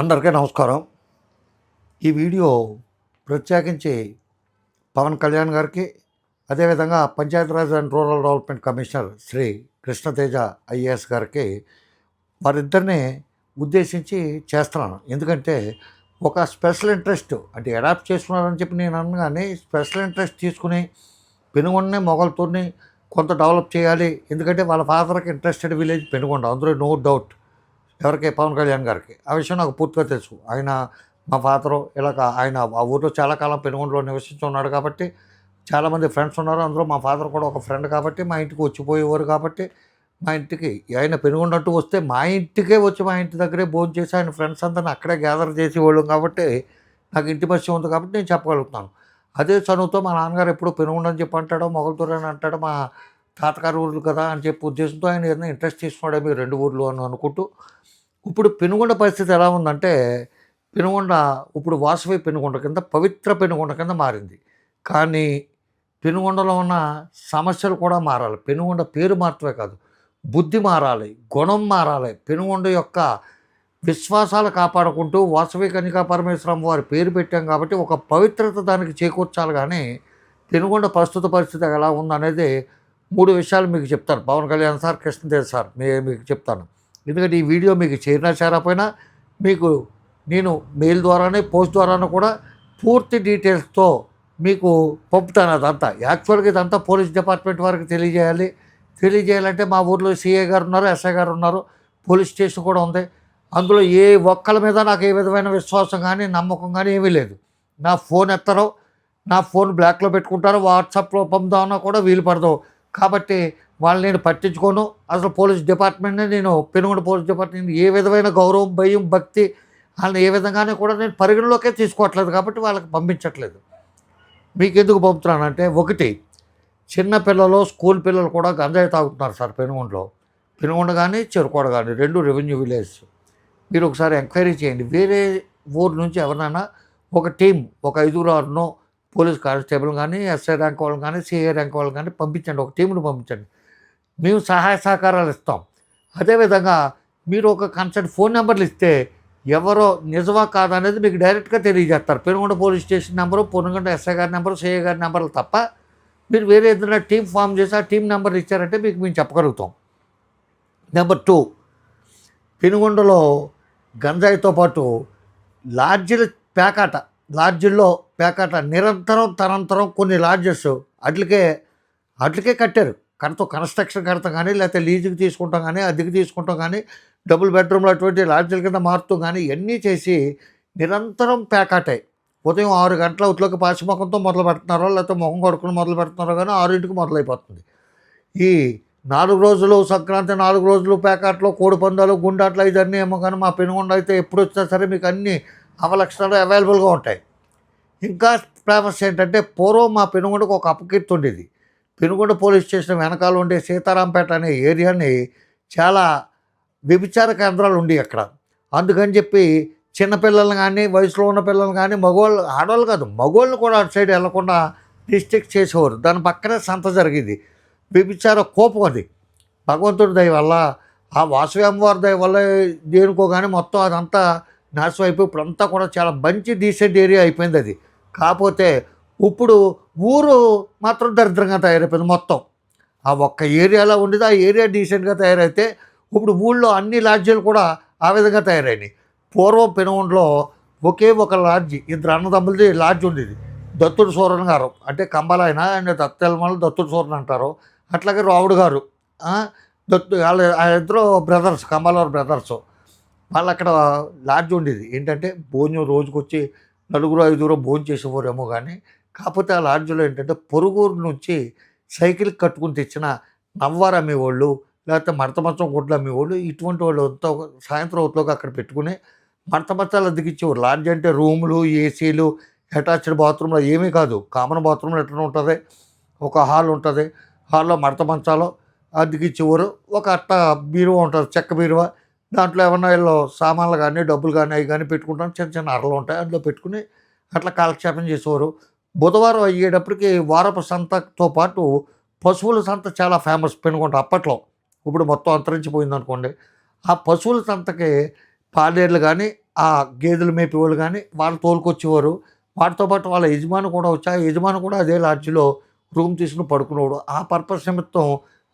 అందరికీ నమస్కారం. ఈ వీడియో ప్రత్యేకించి పవన్ కళ్యాణ్ గారికి అదేవిధంగా Panchayati Raj and rural development commissioner Shri Krishnateja IAS గారికి వారిద్దరిని ఉద్దేశించి చేస్తున్నాను. ఎందుకంటే ఒక స్పెషల్ ఇంట్రెస్ట్ అంటే అడాప్ట్ చేసుకున్నారని చెప్పి నేను అనగానే స్పెషల్ ఇంట్రెస్ట్ తీసుకుని పెనుగొండని మొగలతోని కొంత డెవలప్ చేయాలి. ఎందుకంటే వాళ్ళ ఫాదర్కి ఇంట్రెస్టెడ్ విలేజ్ పెనుగొండ. అందులో నో డౌట్. ఎవరికి? పవన్ కళ్యాణ్ గారికి. ఆ విషయం నాకు పూర్తిగా తెలుసు. ఆయన మా ఫాదరు ఇలాగ ఆయన ఆ ఊరిలో చాలా కాలం పెనుగొండలో నివసిస్తున్నాడు కాబట్టి చాలామంది ఫ్రెండ్స్ ఉన్నారు. అందులో మా ఫాదర్ కూడా ఒక ఫ్రెండ్ కాబట్టి మా ఇంటికి వచ్చిపోయేవారు కాబట్టి మా ఇంటికి ఆయన పెనుగొండ వస్తే మా ఇంటికే వచ్చి మా ఇంటి దగ్గరే భోజనం చేసి ఆయన ఫ్రెండ్స్ అందరిని అక్కడే గ్యాదర్ చేసేవాళ్ళం కాబట్టి నాకు ఇంటి పరిచయం ఉంది కాబట్టి నేను చెప్పగలుగుతున్నాను అదే చనువుతో మా నాన్నగారు ఎప్పుడు పెనుగుండని చెప్పి అంటాడో మొగలతూరు అని అంటాడో మా తాతగారు ఊర్లు కదా అని చెప్పి ఉద్దేశంతో ఆయన ఏదైనా ఇంట్రెస్ట్ తీసుకున్నాడే మీరు రెండు ఊర్లు అని అనుకుంటూ ఇప్పుడు పెనుగొండ పరిస్థితి ఎలా ఉందంటే పెనుగొండ ఇప్పుడు వాసవి పెనుగొండ కింద పవిత్ర పెనుగొండ కింద మారింది. కానీ పెనుగొండలో ఉన్న సమస్యలు కూడా మారాలి. పెనుగొండ పేరు మాత్రమే కాదు బుద్ధి మారాలి గుణం మారాలి. పెనుగొండ యొక్క విశ్వాసాలు కాపాడుకుంటూ వాసవి కనికా పరమేశ్వరం వారి పేరు పెట్టాం కాబట్టి ఒక పవిత్రత దానికి చేకూర్చాలి. కానీ పెనుగొండ ప్రస్తుత పరిస్థితి ఎలా ఉందనేది మూడు విషయాలు మీకు చెప్తాను. పవన్ కళ్యాణ్ సార్ కృష్ణదేవ్ సార్ మీ మీకు చెప్తాను. ఎందుకంటే ఈ వీడియో మీకు చేరినా చేరకపోయినా మీకు నేను మెయిల్ ద్వారానే పోస్ట్ ద్వారానే కూడా పూర్తి డీటెయిల్స్తో మీకు పంపుతాను అదంతా. యాక్చువల్గా ఇదంతా పోలీస్ డిపార్ట్మెంట్ వారికి తెలియజేయాలి. తెలియజేయాలంటే మా ఊర్లో సీఏ గారు ఉన్నారు ఎస్ఐ గారు ఉన్నారు పోలీస్ స్టేషన్ కూడా ఉంది. అందులో ఏ ఒక్కల మీద నాకు ఏ విధమైన విశ్వాసం కానీ నమ్మకం కానీ ఏమీ లేదు. నా ఫోన్ ఎత్తరు నా ఫోన్ బ్లాక్లో పెట్టుకుంటారు వాట్సాప్లో పంపుదామన్నా కూడా వీలు పడదు. కాబట్టి వాళ్ళని నేను పట్టించుకోను. అసలు పోలీస్ డిపార్ట్మెంట్ని నేను పెనుగొండ పోలీస్ డిపార్ట్మెంట్ ఏ విధమైన గౌరవం భయం భక్తి వాళ్ళని ఏ విధంగానే కూడా నేను పరిగణలోకే తీసుకోవట్లేదు కాబట్టి వాళ్ళకి పంపించట్లేదు. మీకు ఎందుకు పంపుతున్నానంటే ఒకటి చిన్న పిల్లలు స్కూల్ పిల్లలు కూడా గంజాయి తాగుతున్నారు సార్ పెనుగొండలో. పెనుగొండ కానీ చెరుకోడ కానీ రెండు రెవెన్యూ విలేజ్. మీరు ఒకసారి ఎంక్వైరీ చేయండి. వేరే ఊరు నుంచి ఎవరినైనా ఒక టీం ఒక ఐదుగురు ఆరునో పోలీస్ కానిస్టేబుల్ కానీ ఎస్ఐ ర్యాంక్ వాళ్ళు కానీ సిఐ ర్యాంక్ వాళ్ళు కానీ పంపించండి. ఒక టీంను పంపించండి. మేము సహాయ సహకారాలు ఇస్తాం. అదేవిధంగా మీరు ఒక కన్సల్ట్ ఫోన్ నెంబర్లు ఇస్తే ఎవరో నిజమా కాదా అనేది మీకు డైరెక్ట్గా తెలియజేస్తారు. Penugonda police station number Penugonda SI గారి నెంబరు సిఐ గారి నెంబర్లు తప్ప మీరు వేరే ఏదైనా టీం ఫామ్ చేసి ఆ టీం నెంబర్ ఇచ్చారంటే మీకు మేము చెప్పగలుగుతాం. నెంబర్ టూ పెనుగొండలో గంజాయితో పాటు లాడ్జీల పేకాట లాడ్జిల్లో పేకాట నిరంతరం తరంతరం కొన్ని లాడ్జెస్ అట్లకే అట్లకే కట్టారు. కడతాం కన్స్ట్రక్షన్ కడతాం కానీ లేకపోతే లీజుకి తీసుకుంటాం కానీ అద్దెకి తీసుకుంటాం కానీ డబుల్ బెడ్రూమ్లు అటువంటి లాడ్జీల కింద మారుతాం కానీ ఇవన్నీ చేసి నిరంతరం పేకాటాయి. ఉదయం ఆరు గంటల ఒట్లోకి పాసిముఖంతో మొదలు పెడుతున్నారో లేకపోతే ముఖం కొడుకుని మొదలు పెడుతున్నారో కానీ ఆరింటికి మొదలైపోతుంది. ఈ నాలుగు రోజులు సంక్రాంతి నాలుగు రోజులు పేకాట్లు కోడి పందాలు గుండాట్లు ఇవన్నీ ఏమో కానీ మా పెనుగొండ అయితే ఎప్పుడు వచ్చినా సరే మీకు అన్నీ అవలక్షణాలు అవైలబుల్గా ఉంటాయి. ఇంకా ఫేమస్ ఏంటంటే పూర్వం మా పెనుగొండకు ఒక అపకీర్తి ఉండేది. పెనుగొండ పోలీస్ స్టేషన్ వెనకాల ఉండే సీతారాంపేట అనే ఏరియాని చాలా వ్యభిచార కేంద్రాలు ఉండేవి అక్కడ. అందుకని చెప్పి చిన్నపిల్లలు కానీ వయసులో ఉన్న పిల్లలు కానీ మగవాళ్ళు ఆడవాళ్ళు కాదు మగవాళ్ళు కూడా అటు సైడ్ వెళ్ళకుండా డిస్ట్రిక్ట్ చేసేవారు. దాని పక్కనే సంత జరిగేది. వ్యభిచార కోపం అది. భగవంతుడి దయ వల్ల ఆ వాసవి అమ్మవారి దయ వల్ల దేనికో కానీ మొత్తం అదంతా నాశనం వైపు ఇప్పుడంతా కూడా చాలా మంచి డీసెంట్ ఏరియా అయిపోయింది అది. కాకపోతే ఇప్పుడు ఊరు మాత్రం దరిద్రంగా తయారైపోయింది మొత్తం. ఆ ఒక్క ఏరియాలో ఉండేది ఆ ఏరియా డీసెంట్గా తయారైతే ఇప్పుడు ఊళ్ళో అన్ని లాడ్జీలు కూడా ఆ విధంగా తయారైనాయి. పూర్వం పెనుగొండలో ఒకే ఒక లాడ్జి ఇద్దరు అన్నదమ్ములది లాడ్జ్ ఉండేది. దత్తుడు సూరన్ గారు అంటే కంబలాయన ఆయన దత్తెలమల దత్తుడు సూరన్ అంటారు. అట్లాగే రావుడు గారు దత్తు వాళ్ళ ఆ ఇద్దరు బ్రదర్స్ కంబాలవారి బ్రదర్స్ మళ్ళీ అక్కడ లాడ్జ్ ఉండేది. ఏంటంటే భోజనం రోజుకొచ్చి నలుగురు ఐదుగురు భోజనం చేసేవారేమో కానీ కాకపోతే ఆ లాడ్జ్లో ఏంటంటే పొరుగురు నుంచి సైకిల్ కట్టుకుని తెచ్చిన నవ్వారు అమ్మేవాళ్ళు లేకపోతే మడత మంచం గుడ్లు అమ్మేవాళ్ళు ఇటువంటి వాళ్ళు అంతా సాయంత్రం అవుట్లోకి అక్కడ పెట్టుకుని మడత మంచాలు అద్దెకిచ్చేవారు. లాడ్జ్ అంటే రూములు ఏసీలు అటాచ్డ్ బాత్రూమ్లో ఏమీ కాదు. కామన్ బాత్రూమ్లో ఎట్లా ఉంటుంది ఒక హాల్ ఉంటుంది హాల్లో మడత మంచాలు అద్దెకిచ్చేవారు ఒక అట్ట బీరువా ఉంటుంది చెక్క బీరువా. దాంట్లో ఏమన్నా వీళ్ళు సామాన్లు కానీ డబ్బులు కానీ అవి కానీ పెట్టుకుంటాం. చిన్న చిన్న అరలు ఉంటాయి. అందులో పెట్టుకుని అట్లా కాలక్షేపం చేసేవారు. బుధవారం అయ్యేటప్పటికి వారపు సంతతో పాటు పశువుల సంత చాలా ఫేమస్ పెనుకుంట అప్పట్లో. ఇప్పుడు మొత్తం అంతరించిపోయింది అనుకోండి. ఆ పశువుల సంతకి పాలేర్లు కానీ ఆ గేదెలు మేపేవాళ్ళు కానీ వాళ్ళు తోలుకొచ్చేవారు. వాటితో పాటు వాళ్ళ యజమాని కూడా వచ్చి ఆ యజమాని కూడా అదే లాడ్జిలో రూమ్ తీసుకుని పడుకునేవాడు. ఆ పర్పస్ నిమిత్తం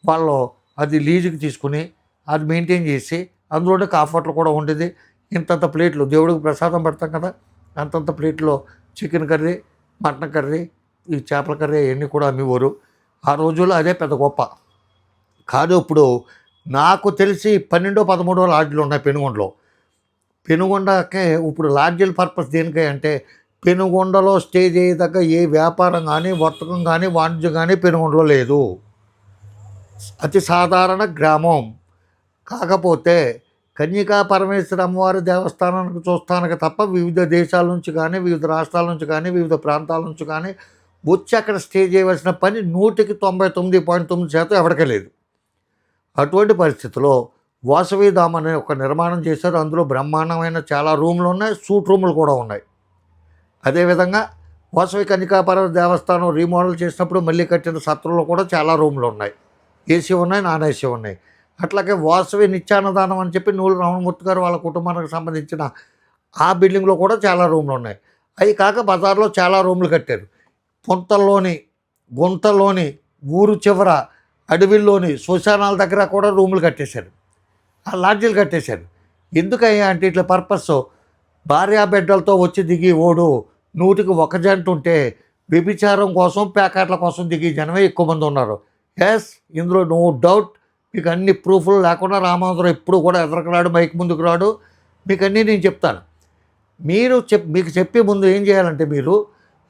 వాళ్ళు అది లీజుకి తీసుకుని అది మెయింటైన్ చేసి అందులోనే కాఫర్లు కూడా ఉండేది. ఇంతంత ప్లేట్లు దేవుడికి ప్రసాదం పెడతాం కదా అంతంత ప్లేట్లో చికెన్ కర్రీ మటన్ కర్రీ ఈ చేపల కర్రీ అవన్నీ కూడా అమ్మేవారు. ఆ రోజుల్లో అదే పెద్ద గొప్ప. కాదు ఇప్పుడు నాకు తెలిసి పన్నెండో పదమూడో లాడ్జ్లు ఉన్నాయి పెనుగొండలో. పెనుగొండకే ఇప్పుడు లాడ్జీల పర్పస్ దేనికై అంటే పెనుగొండలో స్టే చేయదగ్గ ఏ వ్యాపారం కానీ వర్తకం కానీ వాణిజ్యం కానీ పెనుగొండలో లేదు. అతి సాధారణ గ్రామం. కాకపోతే కన్యకా పరమేశ్వర అమ్మవారి దేవస్థానానికి చూస్తానికి తప్ప వివిధ దేశాల నుంచి కానీ వివిధ రాష్ట్రాల నుంచి కానీ వివిధ ప్రాంతాల నుంచి కానీ వచ్చి అక్కడ స్టే చేయవలసిన పని నూటికి తొంభై తొమ్మిది పాయింట్ తొమ్మిది శాతం ఎవరికీ లేదు. అటువంటి పరిస్థితిలో వాసవిధామ్ అనే ఒక నిర్మాణం చేశారు. అందులో బ్రహ్మాండమైన చాలా రూమ్లు ఉన్నాయి సూట్ రూములు కూడా ఉన్నాయి. అదేవిధంగా వాసవి కన్యకాపర దేవస్థానం రీమోడల్ చేసినప్పుడు మళ్ళీ కట్టిన సత్రంలో కూడా చాలా రూమ్లు ఉన్నాయి. ఏసీ ఉన్నాయి నాన్ ఏసీ ఉన్నాయి. అట్లాగే వాసవి నిత్యాన్నదానం అని చెప్పి నూలు రామమూర్తి గారు వాళ్ళ కుటుంబానికి సంబంధించిన ఆ బిల్డింగ్లో కూడా చాలా రూమ్లు ఉన్నాయి. అవి కాక బజార్లో చాలా రూమ్లు కట్టారు. పొంతల్లోని గుంతల్లోని ఊరు చివర అడవిల్లోని శ్మశానాల దగ్గర కూడా రూములు కట్టేశారు. ఆ లాడ్జీలు కట్టేశారు. ఎందుకయ్యా అంటే ఇట్లా పర్పస్ భార్యా బిడ్డలతో వచ్చి దిగి ఓడు నూటికి ఒక జంట ఉంటే వ్యభిచారం కోసం ప్యాకెట్ల కోసం దిగి జనమే ఎక్కువ మంది ఉన్నారు. ఎస్ ఇందులో నో డౌట్. మీకు అన్ని ప్రూఫ్లు లేకుండా రామాంధ్రం ఎప్పుడు కూడా ఎదరకరాడు మైక్ ముందుకు రాడు. మీకు అన్నీ నేను చెప్తాను. మీరు చెప్ మీకు చెప్పే ముందు ఏం చేయాలంటే మీరు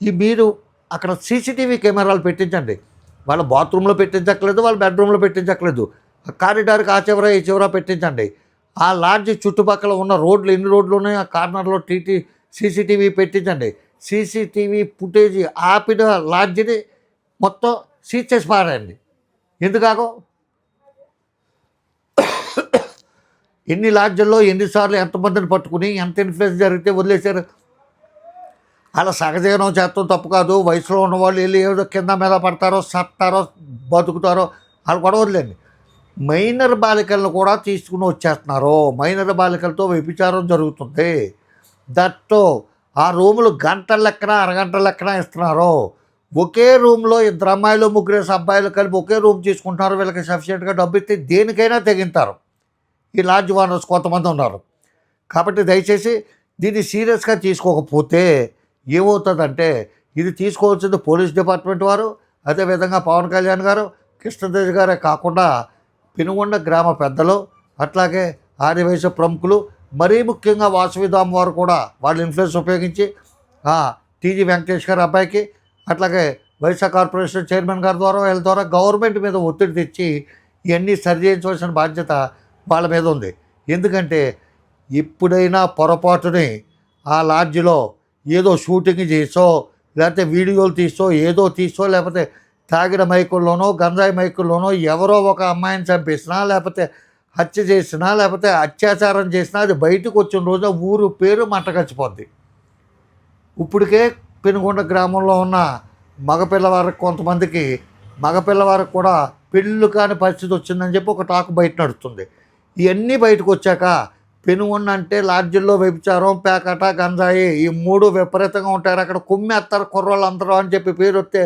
ఈ మీరు అక్కడ సీసీటీవీ కెమెరాలు పెట్టించండి. వాళ్ళ బాత్రూంలో పెట్టించక్కలేదు వాళ్ళ బెడ్రూమ్లో పెట్టించక్కలేదు ఆ కారిడార్కి ఆ చివర ఈ చివర పెట్టించండి. ఆ లాడ్జ్ చుట్టుపక్కల ఉన్న రోడ్లు ఎన్ని రోడ్లు ఉన్నాయో ఆ కార్నర్లో టీటీ సీసీటీవీ పెట్టించండి. సీసీటీవీ ఫుటేజ్ ఆపిన లాడ్జిని మొత్తం సీజ్ చేసి పారండి ఎందుకాగో ఎన్ని లాడ్జల్లో ఎన్నిసార్లు ఎంతమందిని పట్టుకుని ఎంత ఇన్ఫ్లుయెన్స్ జరిగితే వదిలేశారు? అలా సహజీవనం చేస్తాం తప్పు కాదు. వయసులో ఉన్నవాళ్ళు వెళ్ళి ఏదో కింద మీద పడతారో సత్తారో బతుకుతారో వాళ్ళు కూడా వదిలేండి. మైనర్ బాలికలను కూడా తీసుకుని వచ్చేస్తున్నారు. మైనర్ బాలికలతో వ్యభిచారం జరుగుతుంది. దట్తో ఆ రూములు గంటల లెక్కన అరగంట లెక్కన ఇస్తున్నారు. ఒకే రూమ్లో ఇద్దరు అమ్మాయిలు ముగ్గురేసి అబ్బాయిలు కలిపి ఒకే రూమ్ తీసుకుంటున్నారు. వీళ్ళకి సఫిషియెంట్గా డబ్బు ఇస్తే దేనికైనా తెగింటారు ఈ లాడ్జ్ ఓనర్స్ కొంతమంది ఉన్నారు. కాబట్టి దయచేసి దీన్ని సీరియస్గా తీసుకోకపోతే ఏమవుతుందంటే ఇది తీసుకోవాల్సింది పోలీస్ డిపార్ట్మెంట్ వారు అదేవిధంగా పవన్ కళ్యాణ్ గారు కృష్ణతేజ్ గారే కాకుండా పెనుగొండ గ్రామ పెద్దలు అట్లాగే ఆదివైశ్య ప్రముఖులు మరీ ముఖ్యంగా వాసవిధామ్ వారు కూడా వాళ్ళ ఇన్ఫ్లుయెన్స్ ఉపయోగించి టీజీ వెంకటేష్ గారి అబ్బాయికి అట్లాగే వైఎస్ఆర్ కార్పొరేషన్ చైర్మన్ గారి ద్వారా వీళ్ళ ద్వారా గవర్నమెంట్ మీద ఒత్తిడి తెచ్చి ఇవన్నీ సరి చేయించవలసిన బాధ్యత వాళ్ళ మీద ఉంది. ఎందుకంటే ఎప్పుడైనా పొరపాటుని ఆ లాడ్జిలో ఏదో షూటింగ్ చేసో లేకపోతే వీడియోలు తీసో ఏదో తీసో లేకపోతే తాగిన మైకుల్లోనో గంజాయి మైకుల్లోనో ఎవరో ఒక అమ్మాయిని చంపేసినా లేకపోతే హత్య చేసినా లేకపోతే అత్యాచారం చేసినా అది బయటకు వచ్చిన రోజు ఊరు పేరు మంటగచ్చిపోద్ది ఇప్పటికే పెనుగొండ గ్రామంలో ఉన్న మగపిల్లవారికి కొంతమందికి మగపిల్లవారికి కూడా పెళ్ళి కాని పరిస్థితి వచ్చిందని చెప్పి ఒక టాక్ బయట నడుస్తుంది. ఇవన్నీ బయటకు వచ్చాక పెనుగొండ అంటే లాడ్జిల్లో వ్యభిచారం పేకట గంజాయి ఈ మూడు విపరీతంగా ఉంటారు. అక్కడ కుమ్మేస్తారు కుర్రోళ్ళు అందరూ అని చెప్పి పేరు వస్తే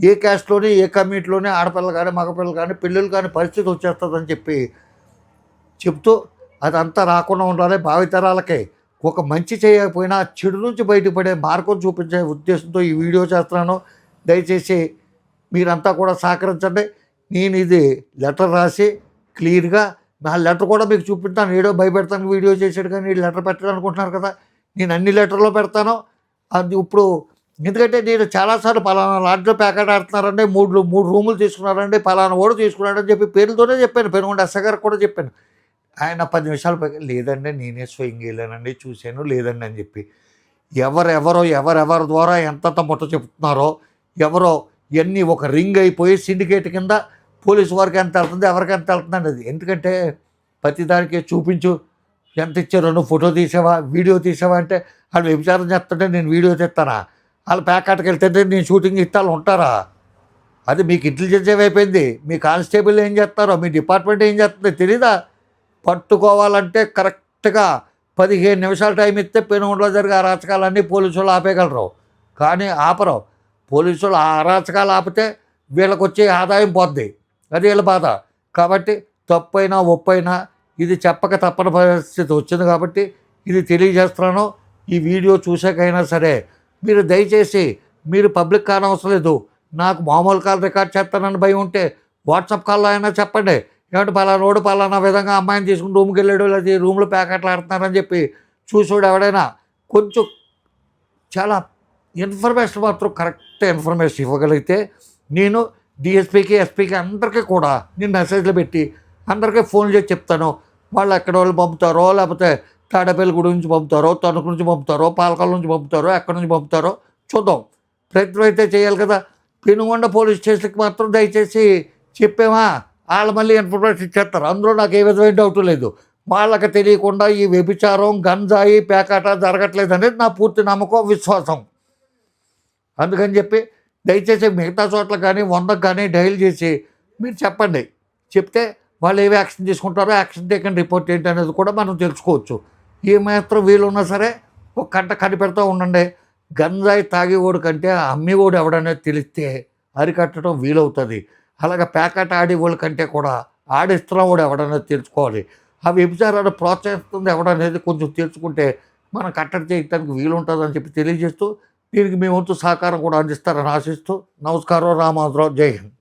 ఏ క్యాస్ట్లోని ఏ కమ్యూనిటీలోనే ఆడపిల్లలు కానీ మగపిల్లలు కానీ పిల్లలు కానీ పరిస్థితి వచ్చేస్తుందని చెప్పి చెప్తూ అదంతా రాకుండా ఉండాలి భావితరాలకి. ఒక మంచి చేయకపోయినా చెడు నుంచి బయటపడే మార్గం చూపించే ఉద్దేశంతో ఈ వీడియో చేస్తున్నాను. దయచేసి మీరంతా కూడా సహకరించండి. నేను ఇది లెటర్ రాసి క్లియర్గా నా లెటర్ కూడా మీకు చూపిస్తాను. ఏడో భయపెడతాను వీడియో చేసాడు కానీ లెటర్ పెట్టాలి అనుకుంటున్నారు కదా. నేను అన్ని లెటర్లో పెడతాను. అది ఇప్పుడు ఎందుకంటే నేను చాలాసార్లు పలానా లాడ్జ్లో ప్యాకెట్ ఆడుతున్నారండి మూడు మూడు రూములు తీసుకున్నారండి పలానా ఓడు తీసుకున్నాడని చెప్పి పేర్లతోనే చెప్పాను. పెనుగొండ ఎస్ఐ గారికి కూడా చెప్పాను. ఆయన పది నిమిషాలు పైకి లేదండి నేనే స్వయంగా వెళ్ళానండి చూశాను లేదండి అని చెప్పి. ఎవరెవరో ఎవరెవరి ద్వారా ఎంతంత ముట్ట చెప్తున్నారో ఎవరో ఇవన్నీ ఒక రింగ్ అయిపోయి సిండికేట్ కింద పోలీసు వారికి ఎంత వెళ్తుంది ఎవరికి ఎంత వెళ్తుందండి అది. ఎందుకంటే ప్రతిదానికి చూపించు ఎంత ఇచ్చారో నువ్వు ఫోటో తీసావా వీడియో తీసావా అంటే వాళ్ళు వ్యభిచారం చేస్తుంటే నేను వీడియో తెస్తానా? వాళ్ళు ప్యాకాట్కి వెళ్తుంటే నేను షూటింగ్ ఇస్తాను ఉంటారా? అది మీకు ఇంటెలిజెన్స్ ఏమైపోయింది? మీ కానిస్టేబుల్ ఏం చేస్తారో మీ డిపార్ట్మెంట్ ఏం చేస్తుందో తెలీదా? పట్టుకోవాలంటే కరెక్ట్గా పదిహేను నిమిషాలు టైం ఇస్తే పెనుగుండలో జరిగే అరాచకాలన్నీ పోలీసులు ఆపేయగలరు. కానీ ఆపరు. పోలీసులు ఆ అరాచకాలు ఆపితే వీళ్ళకి వచ్చే ఆదాయం పోద్ది. అది వీళ్ళ బాధ. కాబట్టి తప్పైనా ఒప్పైనా ఇది చెప్పక తప్పని పరిస్థితి వచ్చింది కాబట్టి ఇది తెలియజేస్తున్నాను. ఈ వీడియో చూసాకైనా సరే మీరు దయచేసి మీరు పబ్లిక్ కానవసరం లేదు. నాకు మామూలు కాల్ రికార్డ్ చేస్తానని భయం ఉంటే వాట్సాప్ కాల్లో అయినా చెప్పండి. ఏమంటే పలానోడు పలానా విధంగా అమ్మాయిని తీసుకుని రూమ్కి వెళ్ళాడు లేదా రూమ్లో ప్యాకెట్లు ఆడుతున్నారని చెప్పి చూసాడు ఎవడైనా కొంచెం చాలా ఇన్ఫర్మేషన్ మాత్రం కరెక్ట్ ఇన్ఫర్మేషన్ ఇవ్వగలిగితే నేను డిఎస్పీకి ఎస్పీకి అందరికీ కూడా నేను మెసేజ్లు పెట్టి అందరికీ ఫోన్ చేసి చెప్తాను. వాళ్ళు ఎక్కడ వాళ్ళు పంపుతారో లేకపోతే తాడపల్లి గుడి నుంచి పంపుతారో తణుకు నుంచి పంపుతారో పాలకాల నుంచి పంపుతారో ఎక్కడి నుంచి పంపుతారో చూద్దాం. ప్రయత్నం అయితే చేయాలి కదా. పెనుగొండ పోలీస్ స్టేషన్కి మాత్రం దయచేసి చెప్పామా? వాళ్ళు మళ్ళీ ఇన్ఫర్మేషన్ ఇచ్చేస్తారు. అందులో నాకు ఏ విధమైన డౌట్ లేదు. వాళ్ళకి తెలియకుండా ఈ వ్యభిచారం గంజాయి పేకాట జరగట్లేదు అనేది నా పూర్తి నమ్మకం విశ్వాసం. అందుకని చెప్పి దయచేసి మిగతా చోట్ల కానీ వందకు కానీ డైల్ చేసి మీరు చెప్పండి. చెప్తే వాళ్ళు ఏవి యాక్షన్ తీసుకుంటారో యాక్షన్ టేకన్ రిపోర్ట్ ఏంటి అనేది కూడా మనం తెలుసుకోవచ్చు. ఏ మాత్రం వీలున్నా సరే ఒక కంట కనిపెడతా ఉండండి. గంజాయి తాగేవాడు కంటే అమ్మేవాడు ఎవడనేది తెలిస్తే అరికట్టడం వీలవుతుంది. అలాగే ప్యాకెట్ ఆడేవాళ్ళ కంటే కూడా ఆడిస్తున్నవాడు ఎవడనేది తెలుసుకోవాలి. ఆ వ్యభిచారాన్ని ప్రోత్సహిస్తుంది ఎవడనేది కొంచెం తెలుసుకుంటే మనం కట్టడి చేయడానికి వీలుంటుందని చెప్పి తెలియజేస్తూ దీనికి మీ వంతు సహకారం కూడా అందిస్తారని ఆశిస్తూ నమస్కారం రామాధరావు జై హింద్.